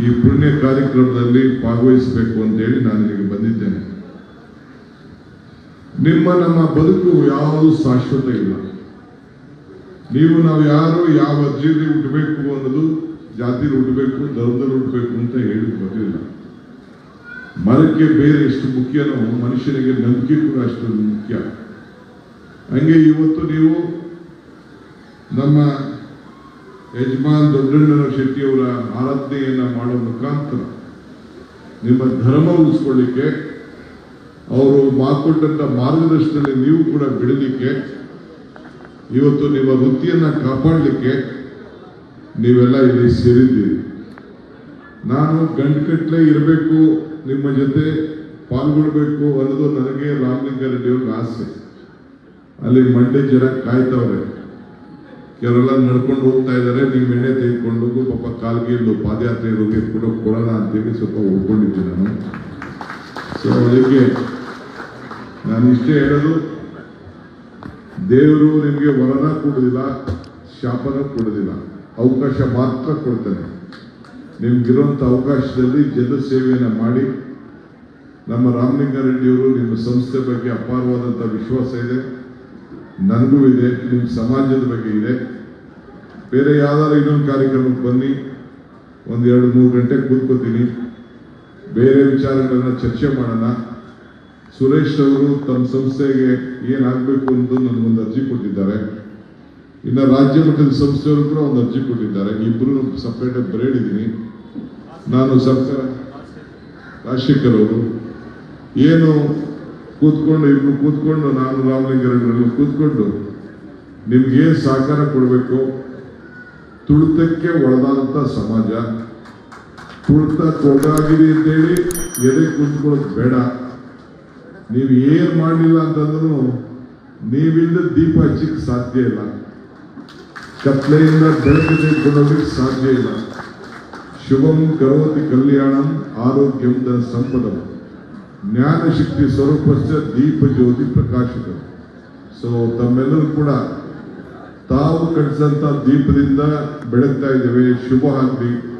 ಈ ಪುಣ್ಯ ಕಾರ್ಯಕ್ರಮದಲ್ಲಿ ಭಾಗವಹಿಸಬೇಕು ಅಂತೇಳಿ ನಾನು ನಿಮಗೆ ಬಂದಿದ್ದೇನೆ. ನಿಮ್ಮ ನಮ್ಮ ಬದುಕು ಯಾವುದು ಶಾಶ್ವತ ಇಲ್ಲ. ನೀವು ನಾವು ಯಾರು ಯಾವ ಅರ್ಜಿಯಲ್ಲಿ ಹುಟ್ಟಬೇಕು ಅನ್ನೋದು ಜಾತಿಲಿ ಹುಟ್ಟಬೇಕು, ಧರ್ಮದಲ್ಲಿ ಹುಟ್ಟಬೇಕು ಅಂತ ಹೇಳಿ ಬರಲಿಲ್ಲ ಮರಕ್ಕೆ ಬೇರೆ ಎಷ್ಟು ಮುಖ್ಯನೋ ಮನುಷ್ಯನಿಗೆ ನಂಬಿಕೆ ಕೂಡ ಅಷ್ಟು ಮುಖ್ಯ. ಹಂಗೆ ಇವತ್ತು ನೀವು ನಮ್ಮ ಯಜಮಾನ್ ದೊಡ್ಡಣ್ಣನ ಶೆಟ್ಟಿಯವರ ಆರಾಧನೆಯನ್ನು ಮಾಡೋ ಮುಖಾಂತರ ನಿಮ್ಮ ಧರ್ಮ ಉಳಿಸ್ಕೊಳ್ಳಿಕ್ಕೆ, ಅವರು ಮಾತುಕೊಟ್ಟಂತ ಮಾರ್ಗದರ್ಶನದಲ್ಲಿ ನೀವು ಕೂಡ ಬಿಡಲಿಕ್ಕೆ ಇವತ್ತು ನಿಮ್ಮ ವೃತ್ತಿಯನ್ನು ಕಾಪಾಡಲಿಕ್ಕೆ ನೀವೆಲ್ಲ ಇಲ್ಲಿ ಸೇರಿದ್ದೀರಿ. ನಾನು ಗಂಟುಗಟ್ಟಲೆ ಇರಬೇಕು, ನಿಮ್ಮ ಜೊತೆ ಪಾಲ್ಗೊಳ್ಬೇಕು ಅನ್ನೋದು ನನಗೆ ರಾಮಲಿಂಗಾರೆಡ್ಡಿ ಅವ್ರಿಗೆ ಆಸೆ. ಅಲ್ಲಿ ಮಂಡ್ಯ ಜನ ಕಾಯ್ತವ್ರೆ. ಕೆಲವೆಲ್ಲ ನಡ್ಕೊಂಡು ಹೋಗ್ತಾ ಇದ್ದಾರೆ. ನೀವು ಎಣ್ಣೆ ತೆಗೆದುಕೊಂಡು ಪಾಪ ಕಾಲ್ಗೆ ಇಲ್ಲೂ ಪಾದಯಾತ್ರೆ ಇರೋರಿಗೆ ಕೂಡ ಕೊಡೋಣ ಅಂತೇಳಿ ಸ್ವಲ್ಪ ಉಳ್ಕೊಂಡಿದ್ದೆ ನಾನು. ಸೊ ಅದಕ್ಕೆ ನಾನು ಇಷ್ಟೇ ಹೇಳೋದು, ದೇವರು ನಿಮಗೆ ವರನ ಕೊಡೋದಿಲ್ಲ, ಶಾಪನ ಕೊಡೋದಿಲ್ಲ. ಅವಕಾಶ ಮಾತ್ರ ಕೊಡ್ತಾನೆ. ನಿಮ್ಗಿರುವಂಥ ಅವಕಾಶದಲ್ಲಿ ಜನ ಸೇವೆಯನ್ನು ಮಾಡಿ, ನಮ್ಮ ರಾಮಲಿಂಗಾರೆಡ್ಡಿಯವರು ನಿಮ್ಮ ಸಂಸ್ಥೆ ಬಗ್ಗೆ ಅಪಾರವಾದಂಥ ವಿಶ್ವಾಸ ಇದೆ. ನನಗೂ ಇದೆ, ನಿಮ್ಮ ಸಮಾಜದ ಬಗ್ಗೆ ಇದೆ. ಬೇರೆ ಯಾವ್ದಾದ್ರು ಇನ್ನೊಂದು ಕಾರ್ಯಕ್ರಮಕ್ಕೆ ಬನ್ನಿ. ಒಂದು ಎರಡು ಮೂರು ಗಂಟೆ ಕೂತ್ಕೋತೀನಿ. ಬೇರೆ ವಿಚಾರಗಳನ್ನ ಚರ್ಚೆ ಮಾಡೋಣ. ಸುರೇಶ್ ಅವರು ತಮ್ಮ ಸಂಸ್ಥೆಗೆ ಏನಾಗಬೇಕು ಅಂತ ನನಗೊಂದು ಅರ್ಜಿ ಕೊಟ್ಟಿದ್ದಾರೆ. ಇನ್ನು ರಾಜ್ಯ ಮಟ್ಟದ ಸಂಸ್ಥೆಯವರು ಕೂಡ ಒಂದು ಅರ್ಜಿ ಕೊಟ್ಟಿದ್ದಾರೆ. ಇಬ್ಬರು ಸಪ್ರೇಟಾಗಿ ಬರೇಡಿದ್ದೀನಿ ನಾನು ಸರ್ಕಾರ ರಾಜಶೇಖರ್ ಅವರು, ಏನು ಕೂತ್ಕೊಂಡು ಇಬ್ರು ಕೂತ್ಕೊಂಡು ನಾನು ರಾಮಲಿಂಗಾರೆಡ್ಡಿ ಕೂತ್ಕೊಂಡು ನಿಮ್ಗೆ ಸಹಕಾರ ಕೊಡಬೇಕು. ತುಳಿತಕ್ಕೆ ಒಳಗಾದಂಥ ಸಮಾಜ, ತುಳಿತ ಕೊಡಾಗಿದೆ ಅಂತೇಳಿ ಎದೆ ಕೂತ್ಕೊಳ್ಳೋದು ಬೇಡ. ನೀವು ಏನು ಮಾಡಲಿಲ್ಲ ಅಂತಂದ್ರೂ ನೀವಿಂದ ದೀಪ ಹಚ್ಚಕ್ಕೆ ಸಾಧ್ಯ ಇಲ್ಲ. ಕತ್ಲೆಯಿಂದ ಬೆಳಕು ತೆಗೆದುಕೊಳ್ಳೋದಕ್ಕೆ ಸಾಧ್ಯ ಇಲ್ಲ. ಶುಭಂ ಕರೋತಿ ಕಲ್ಯಾಣಂ ಆರೋಗ್ಯಂ ಸಂಪದಂ. ಜ್ಞಾನ ಶಕ್ತಿ ಸ್ವರೂಪಸ್ಯ ದೀಪ ಜ್ಯೋತಿ ಪ್ರಕಾಶಕ ಸೊ ತಮ್ಮೆಲ್ಲರೂ ಕೂಡ ತಾವು ಕಟ್ಟಿಸಂತ ದೀಪದಿಂದ ಬೆಳಗ್ತಾ ಇದ್ದೇವೆ. ಶುಭ ಆಗಲಿ